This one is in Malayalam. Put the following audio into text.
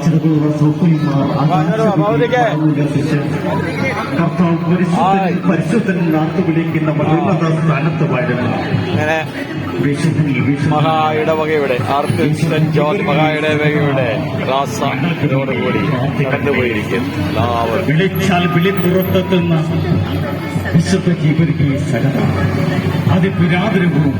ആറാർച്ചകളുള്ള സൗഖ്യന്മാർ കർത്താവ് പരിശുദ്ധൻ പരിശുദ്ധൻ നാട്ടു വിളിക്കുന്ന മഹോന്നത സ്ഥാനത്ത് വാഴുന്ന അങ്ങനെ വിശുദ്ധൻ വിശുദ്ധ മഹാ ഇടവകയുടെ ആർത്തിസ്റ്റൻ ജോർജ് മഹായിടവകയുടെ രാസോടുകൂടി കടന്നുപോയിരിക്കുന്നു വിളിച്ചാൽ വിളിപ്പുറത്തെത്തുന്ന വിശുദ്ധ ജീവർക്ക് അത് അതിപുരാതനവും